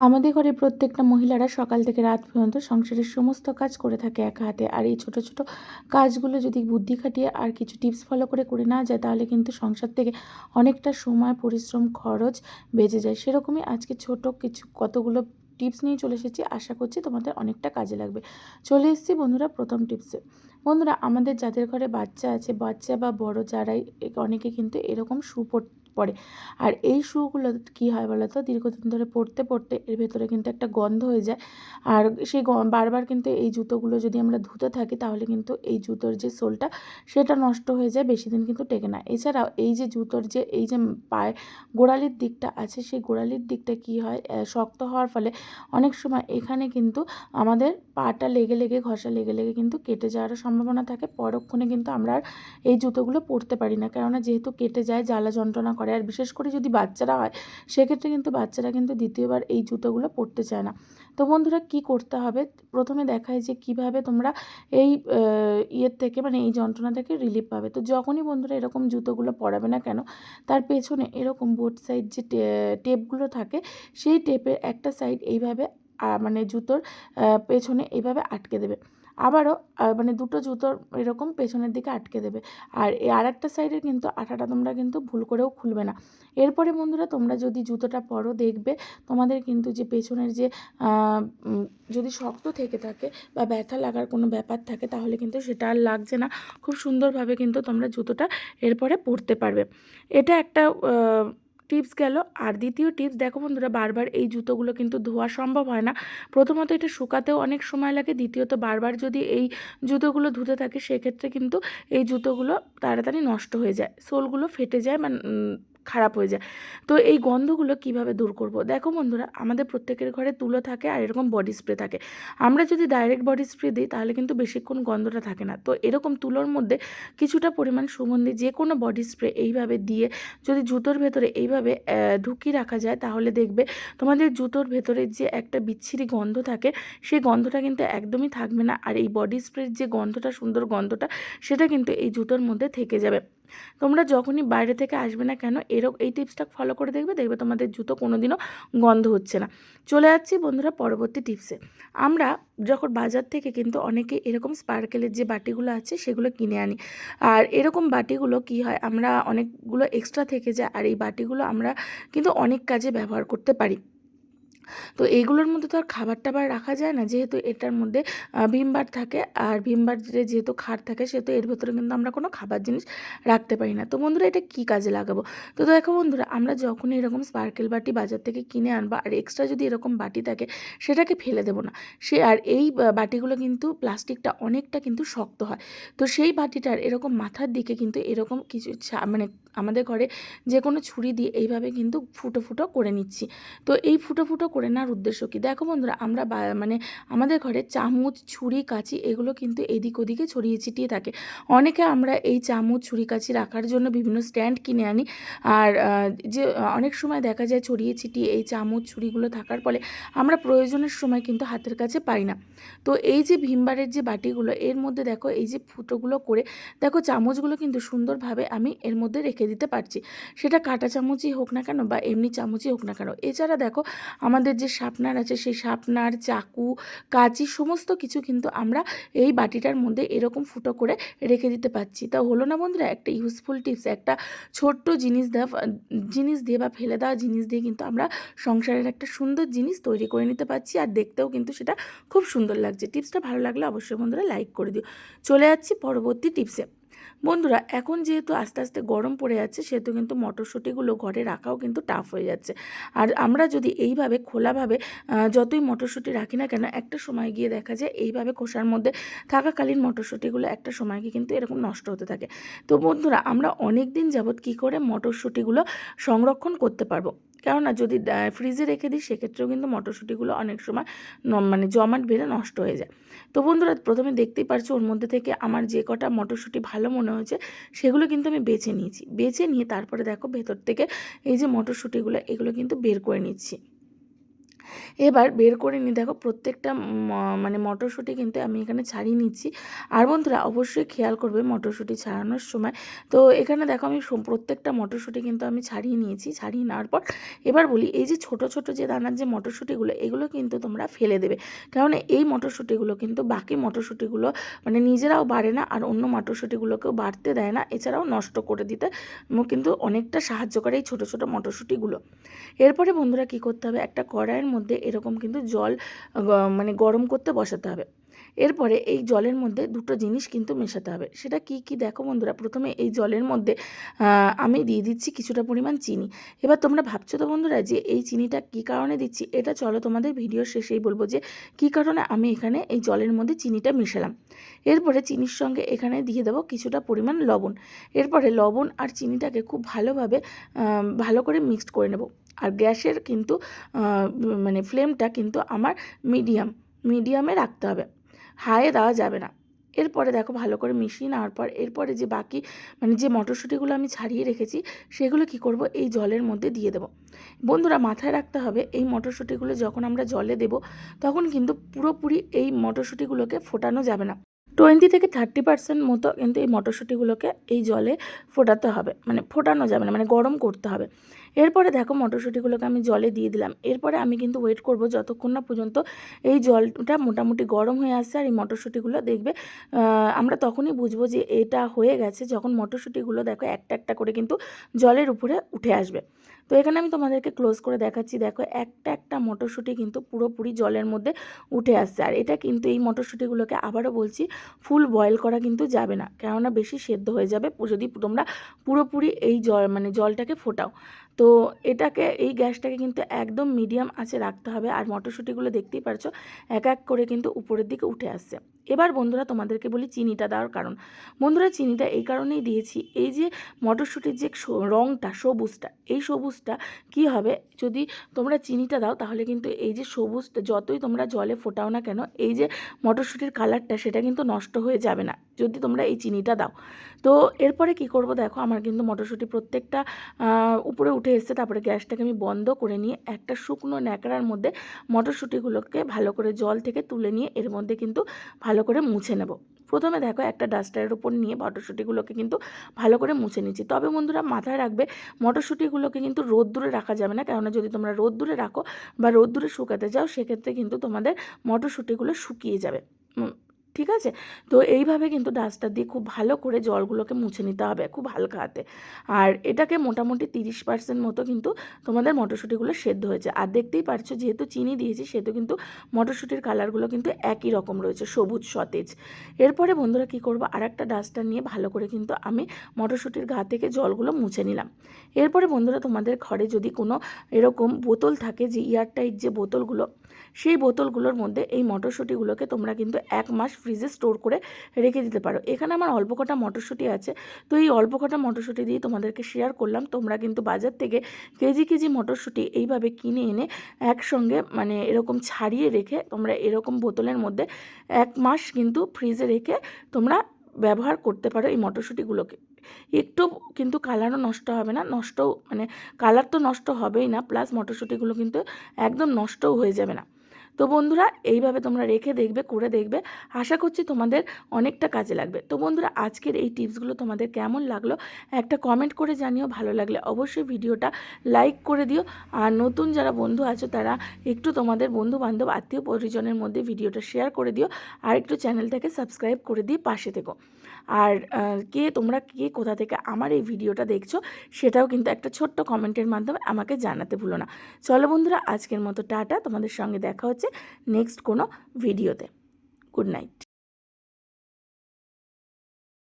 আমাদের ঘরে প্রত্যেকটা মহিলারা সকাল থেকে রাত পর্যন্ত সংসারের সমস্ত কাজ করে থাকে একা হাতে। আর এই ছোট ছোট কাজগুলো যদি বুদ্ধি খাটিয়ে আর কিছু টিপস ফলো করে করে না যায়, তাহলে কিন্তু সংসার থেকে অনেকটা সময়, পরিশ্রম, খরচ বেঁচে যায়। সেরকমই আজকে ছোট কিছু, কতগুলো টিপস নিয়ে চলে এসেছি। আশা করছি তোমাদের অনেকটা কাজে লাগবে। চলে এসেছি বন্ধুরা প্রথম টিপসে। বন্ধুরা, আমাদের যাদের ঘরে বাচ্চা আছে, বাচ্চা বা বড় যারাই অনেকে কিন্তু এরকম শু পরে আর এই শুগুলো কী হয় বলো তো দীর্ঘদিন ধরে পড়তে পড়তে এর ভেতরে কিন্তু একটা গন্ধ হয়ে যায়। আর সেই বারবার কিন্তু এই জুতোগুলো যদি আমরা ধুতে থাকি তাহলে কিন্তু এই জুতোর যে সোলটা, সেটা নষ্ট হয়ে যায়, বেশি দিন কিন্তু টেকে না। এছাড়াও এই যে জুতোর যে, এই যে পায়ে গোড়ালির দিকটা আছে, সেই গোড়ালির দিকটা কি হয়? শক্ত হওয়ার ফলে অনেক সময় এখানে কিন্তু আমাদের পাটা লেগে লেগে, ঘষা লেগে লেগে কিন্তু কেটে যাওয়ারও সম্ভাবনা থাকে। পরক্ষণে কিন্তু আমরা এই জুতোগুলো পরতে পারি না। কেননা যেহেতু কেটে যায়, জ্বালা যন্ত্রণা করে আর বিশেষ করে যদি বাচ্চারা হয়, সেক্ষেত্রে কিন্তু বাচ্চারা কিন্তু দ্বিতীয়বার এই জুতোগুলো পরতে চায় না। তো বন্ধুরা, কি করতে হবে? প্রথমে দেখায় যে কীভাবে তোমরা এই ইয়ের থেকে মানে এই যন্ত্রণা থেকে রিলিফ পাবে। তো যখনই বন্ধুরা এরকম জুতোগুলো পরাবে না কেন, তার পেছনে এরকম বোর্ড সাইড যে টেপগুলো থাকে, সেই টেপের একটা সাইড এইভাবে মানে জুতোর পেছনে এইভাবে আটকে দেবে। আবারও মানে দুটো জুতোর এরকম পেছনের দিকে আটকে দেবে। আর এই আর একটা সাইডের কিন্তু আঠাটা তোমরা কিন্তু ভুল করেও খুলবে না। এরপরে বন্ধুরা, তোমরা যদি জুতোটা পরো, দেখবে তোমাদের কিন্তু যে পেছনের যে যদি শক্ত থেকে থাকে বা ব্যথা লাগার কোনো ব্যাপার থাকে, তাহলে কিন্তু সেটা আর লাগছে না। খুব সুন্দরভাবে কিন্তু তোমরা জুতোটা এরপরে পরতে পারবে। এটা একটা টিপস গেল। আর দ্বিতীয় টিপস, দেখো বন্ধুরা, বারবার এই জুতোগুলো কিন্তু ধোয়া সম্ভব হয় না। প্রথমত এটা শুকাতেও অনেক সময় লাগে, দ্বিতীয়ত বারবার যদি এই জুতোগুলো ধুতে থাকে, সেক্ষেত্রে কিন্তু এই জুতোগুলো তাড়াতাড়ি নষ্ট হয়ে যায়, সোলগুলো ফেটে যায় মানে খারাপ হয়ে যায়। তো এই গন্ধগুলো কীভাবে দূর করব? দেখো বন্ধুরা, আমাদের প্রত্যেকের ঘরে তুলো থাকে আর এরকম বডি স্প্রে থাকে। আমরা যদি ডাইরেক্ট বডি স্প্রে দিই, তাহলে কিন্তু বেশিক্ষণ গন্ধটা থাকে না। তো এরকম তুলোর মধ্যে কিছুটা পরিমাণ সুগন্ধি যে কোনো বডি স্প্রে এইভাবে দিয়ে যদি জুতোর ভেতরে এইভাবে ঢুকিয়ে রাখা যায়, তাহলে দেখবে তোমাদের জুতোর ভেতরে যে একটা বিচ্ছিরি গন্ধ থাকে সেই গন্ধটা কিন্তু একদমই থাকবে না। আর এই বডি স্প্রের যে গন্ধটা, সুন্দর গন্ধটা, সেটা কিন্তু এই জুতোর মধ্যে থেকে যাবে। তোমরা যখনই বাইরে থেকে আসবে না কেন এরকম এই টিপসটা ফলো করে দেখবে দেখবে তোমাদের জুতো কোনো দিনও গন্ধ হচ্ছে না। চলে যাচ্ছি বন্ধুরা পরবর্তী টিপসে। আমরা যখন বাজার থেকে কিন্তু অনেকে এরকম স্পার্কেলের যে বাটিগুলো আছে, সেগুলো কিনে আনি। আর এরকম বাটিগুলো কি হয়, আমরা অনেকগুলো এক্সট্রা থেকে যায়, আর এই বাটিগুলো আমরা কিন্তু অনেক কাজে ব্যবহার করতে পারি। তো এইগুলোর মধ্যে তো আর খাবার টাবার রাখা যায় না। যেহেতু এটার মধ্যে ভিমবার থাকে আর ভিমবারে যেহেতু খাট থাকে, সেহেতু এর ভেতরে কিন্তু আমরা কোনো খাবার জিনিস রাখতে পারি না। তো বন্ধুরা, এটা কী কাজে লাগাবো? তো দেখো বন্ধুরা, আমরা যখনই এরকম স্পার্কেল বাটি বাজার থেকে কিনে আনব আর এক্সট্রা যদি এরকম বাটি থাকে, সেটাকে ফেলে দেবো না। সে, আর এই বাটিগুলো কিন্তু প্লাস্টিকটা অনেকটা কিন্তু শক্ত হয়। তো সেই বাটিটার এরকম মাথার দিকে কিন্তু এরকম কিছু মানে আমাদের ঘরে যে কোনো ছুরি দিয়ে এইভাবে কিন্তু ফুটো ফুটো করে নিচ্ছি। তো এই ফুটো ফুটো করে নেওয়ার উদ্দেশ্য কী? দেখো বন্ধুরা, আমরা মানে আমাদের ঘরে চামচ, ছুরি, কাঁচি এগুলো কিন্তু এদিক ওদিকে ছড়িয়ে ছিটিয়ে থাকে। অনেকে আমরা এই চামচ, ছুরি, কাঁচি রাখার জন্য বিভিন্ন স্ট্যান্ড কিনে আনি। আর যে অনেক সময় দেখা যায় ছড়িয়ে ছিটিয়ে এই চামচ, ছুরিগুলো থাকার ফলে আমরা প্রয়োজনের সময় কিন্তু হাতের কাছে পাই না। তো এই যে ভীমবারের যে বাটিগুলো, এর মধ্যে দেখো এই যে ফুটোগুলো করে, দেখো চামচগুলো কিন্তু সুন্দরভাবে আমি এর মধ্যে রেখে দিতে পারছি। সেটা কাঁটা চামচই হোক না কেন বা এমনি চামচই হোক না কেন। এছাড়া দেখো, আমাদের যে শার্পনার আছে, সেই শার্পনার চাকু, কাঁচি সমস্ত কিছু কিন্তু আমরা এই বাটিটার মধ্যে এরকম ফুটো করে রেখে দিতে পারছি। তা হলো না বন্ধুরা, একটা ইউজফুল টিপস একটা ছোট্ট জিনিস দেওয়া জিনিস দিয়ে বা ফেলে দেওয়া জিনিস দিয়ে কিন্তু আমরা সংসারের একটা সুন্দর জিনিস তৈরি করে নিতে পারছি আর দেখতেও কিন্তু সেটা খুব সুন্দর লাগছে। টিপসটা ভালো লাগলে অবশ্যই বন্ধুরা লাইক করে দিও। চলে যাচ্ছি পরবর্তী টিপসে বন্ধুরা, এখন যেহেতু আস্তে আস্তে গরম পড়ে যাচ্ছে, সেহেতু কিন্তু মটরশুঁটিগুলো ঘরে রাখাও কিন্তু টাফ হয়ে যাচ্ছে। আর আমরা যদি এইভাবে খোলাভাবে যতই মটরশুঁটি রাখি না কেন, একটা সময় গিয়ে দেখা যায় এইভাবে খোসার মধ্যে থাকাকালীন মটরশুঁটিগুলো একটা সময় গিয়ে কিন্তু এরকম নষ্ট হতে থাকে। তো বন্ধুরা, আমরা অনেক দিন যাবৎ কী করে মটরশুঁটিগুলো সংরক্ষণ করতে পারব? কেননা যদি ফ্রিজে রেখে দিই, সেক্ষেত্রেও কিন্তু মটরশুঁটিগুলো অনেক সময় মানে জমাট বেড়ে নষ্ট হয়ে যায়। তো বন্ধুরা, প্রথমে দেখতেই পারছি, ওর মধ্যে থেকে আমার যে কটা মটরশুঁটি ভালো মনে হয়েছে, সেগুলো কিন্তু আমি বেছে নিয়েছি। বেছে নিয়ে তারপরে দেখো ভেতর থেকে এই যে মটরশুঁটিগুলো, এগুলো কিন্তু বের করে নিচ্ছি। এবার বের করে নিয়ে দেখো প্রত্যেকটা মানে মটরশুঁটি কিন্তু আমি এখানে ছাড়িয়ে নিচ্ছি। আর বন্ধুরা অবশ্যই খেয়াল করবে মটরশুঁটি ছাড়ানোর সময়। তো এখানে দেখো আমি প্রত্যেকটা মটরশুঁটি কিন্তু আমি ছাড়িয়ে নিয়েছি। ছাড়িয়ে নেওয়ার পর এবার বলি এই যে ছোট ছোট যে দানার যে মটরশুঁটিগুলো, এগুলো কিন্তু তোমরা ফেলে দেবে। কারণ এই মটরশুঁটিগুলো কিন্তু বাকি মটরশুঁটিগুলো মানে নিজেরাও বাড়ে না আর অন্য মটরশুঁটিগুলোকেও বাড়তে দেয় না। এছাড়াও নষ্ট করে দিতে কিন্তু অনেকটা সাহায্য করে এই ছোটো ছোটো মটরশুঁটিগুলো। এরপরে বন্ধুরা কী করতে হবে? একটা কড়াইয়ের মধ্যে এরকম কিন্তু জল মানে গরম করতে বসাতে হবে। এরপরে এই জলের মধ্যে দুটো জিনিস কিন্তু মেশাতে হবে। সেটা কি কি দেখো বন্ধুরা? প্রথমে এই জলের মধ্যে আমি দিয়ে দিচ্ছি কিছুটা পরিমাণ চিনি। এবার তোমরা ভাবছ তো বন্ধুরা যে এই চিনিটা কি কারণে দিচ্ছি? এটা চলো তোমাদের ভিডিওর শেষেই বলব যে কি কারণে আমি এখানে এই জলের মধ্যে চিনিটা মেশালাম। এরপরে চিনির সঙ্গে এখানে দিয়ে দেবো কিছুটা পরিমাণ লবণ। এরপরে লবণ আর চিনিটাকে খুব ভালোভাবে ভালো করে মিক্সড করে নেব। আর গ্যাসের কিন্তু মানে ফ্লেমটা কিন্তু আমার মিডিয়াম, মিডিয়ামে রাখতে হবে। হাইয়ে দেওয়া যাবে না। এরপরে দেখো ভালো করে মিশিয়ে নেওয়ার পর এরপরে যে বাকি মানে যে মটরশুঁটিগুলো আমি ছাড়িয়ে রেখেছি, সেগুলো কি করব? এই জলের মধ্যে দিয়ে দেবো। বন্ধুরা মাথায় রাখতে হবে, এই মটরশুঁটিগুলো যখন আমরা জলে দেব, তখন কিন্তু পুরোপুরি এই মটরশুঁটিগুলোকে ফোটানো যাবে না। টোয়েন্টি থেকে থার্টি পার্সেন্ট মতো কিন্তু এই মটরশুঁটিগুলোকে এই জলে ফোটাতে হবে। মানে ফোটানো যাবে না মানে গরম করতে হবে। এরপরে দেখো মটরশুঁটিগুলোকে আমি জলে দিয়ে দিলাম। এরপরে আমি কিন্তু ওয়েট করব যতক্ষণ না পর্যন্ত এই জলটা মোটামুটি গরম হয়ে আসছে আর এই মটরশুঁটিগুলো দেখবে আমরা তখনই বুঝব যে এটা হয়ে গেছে যখন মটরশুঁটিগুলো দেখো একটা একটা করে কিন্তু জলের উপরে উঠে আসবে। তো এখানে আমি তোমাদেরকে ক্লোজ করে দেখাচ্ছি। দেখো, একটা একটা মটরশুঁটি কিন্তু পুরোপুরি জলের মধ্যে উঠে আসছে। আর এটা কিন্তু এই মটরশুঁটিগুলোকে আবারও বলছি ফুল বয়েল করা কিন্তু যাবে না। কেননা বেশি সেদ্ধ হয়ে যাবে। যদি তোমরা পুরোপুরি এই জল মানে জলটাকে ফোটাও। তো এটাকে, এই গ্যাসটাকে কিন্তু একদম মিডিয়াম আঁচে রাখতে হবে। আর মটরশুঁটিগুলো দেখতেই পারছ, এক এক করে কিন্তু উপরের দিকে উঠে আসছে। এবার বন্ধুরা তোমাদেরকে বলি চিনিটা দেওয়ার কারণ। বন্ধুরা, চিনিটা এই কারণেই দিয়েছি, এই যে মটরশুঁটির যে রঙটা সবুজটা, এই সবুজটা কি হবে? যদি তোমরা চিনিটা দাও, তাহলে কিন্তু এই যে সবুজটা যতই তোমরা জলে ফোটাও না কেন, এই যে মটরশুঁটির কালারটা, সেটা কিন্তু নষ্ট হয়ে যাবে না, যদি তোমরা এই চিনিটা দাও। তো এরপরে কি করব দেখো, আমার কিন্তু মটরশুঁটি প্রত্যেকটা উপরে উঠে এসছে, তারপরে গ্যাসটাকে আমি বন্ধ করে নিয়ে একটা শুকনো ন্যাকড়ার মধ্যে মটরশুঁটিগুলোকে ভালো করে জল থেকে তুলে নিয়ে এর মধ্যে কিন্তু ভালো করে মুছে নেব। প্রথমে দেখো একটা ডাস্টারের উপর নিয়ে মটরশুঁটিগুলোকে কিন্তু ভালো করে মুছে নিচ্ছি। তবে বন্ধুরা মাথায় রাখবে, মটরশুঁটিগুলোকে কিন্তু রোদ দূরে রাখা যাবে না। কেননা যদি তোমরা রোদ দূরে রাখো বা রোদ দূরে শুকাতে যাও, সেক্ষেত্রে কিন্তু তোমাদের মটরশুঁটিগুলো শুকিয়ে যাবে। ঠিক আছে? তো এইভাবে কিন্তু ডাস্টার দিয়ে খুব ভালো করে জলগুলোকে মুছে নিতে হবে খুব হালকা হাতে। আর এটাকে মোটামুটি তিরিশ পার্সেন্ট মতো কিন্তু তোমাদের মটরশুঁটিগুলো সেদ্ধ হয়েছে। আর দেখতেই পারছ যেহেতু চিনি দিয়েছি, সেহেতু কিন্তু মটরশুঁটির কালারগুলো কিন্তু একই রকম রয়েছে, সবুজ, সতেজ। এরপরে বন্ধুরা কী করব? আর একটা ডাস্টার নিয়ে ভালো করে কিন্তু আমি মটরশুঁটির গা থেকে জলগুলো মুছে নিলাম। এরপরে বন্ধুরা তোমাদের ঘরে যদি কোনো এরকম বোতল থাকে যে, এয়ারটাইট যে বোতলগুলো, সেই বোতলগুলোর মধ্যে এই মটরশুঁটিগুলোকে তোমরা কিন্তু এক মাস ফ্রিজে স্টোর করে রেখে দিতে পারো। এখানে আমার অল্প কটা মটরশুঁটি আছে। তো এই অল্প কটা মটরশুঁটি দিয়ে তোমাদেরকে শেয়ার করলাম। তোমরা কিন্তু বাজার থেকে কেজি কেজি মটরশুঁটি এইভাবে কিনে এনে একসঙ্গে মানে এরকম ছাড়িয়ে রেখে তোমরা এরকম বোতলের মধ্যে এক মাস কিন্তু ফ্রিজে রেখে তোমরা ব্যবহার করতে পারো এই মটরশুঁটিগুলোকে। একটু কিন্তু কালারও নষ্ট হবে না। নষ্টও মানে কালার তো নষ্ট হবেই না। প্লাস মটরশুঁটিগুলো কিন্তু একদম নষ্টও হয়ে যাবে না। তো বন্ধুরা, এইভাবে তোমরা রেখে দেখবে, করে দেখবে। আশা করছি তোমাদের অনেকটা কাজে লাগবে। তো বন্ধুরা, আজকের এই টিপসগুলো তোমাদের কেমন লাগল? একটা কমেন্ট করে জানিও, ভালো লাগলে অবশ্যই ভিডিওটা লাইক করে দিও। আর নতুন যারা বন্ধু আছো, তারা একটু তোমাদের বন্ধু বান্ধব আত্মীয় পরিজনের মধ্যে ভিডিওটা শেয়ার করে দিও। আর একটু চ্যানেলটাকে সাবস্ক্রাইব করে দিয়ে পাশে থেকো। আর কে তোমরা, কে কোথা থেকে আমার এই ভিডিওটা দেখছ, সেটাও কিন্তু একটা ছোট্ট কমেন্টের মাধ্যমে আমাকে জানাতে ভুলো না। চলো বন্ধুরা, আজকের মতো টাটা। তোমাদের সঙ্গে দেখা হচ্ছে নেক্সট কোনো ভিডিওতে। Good night.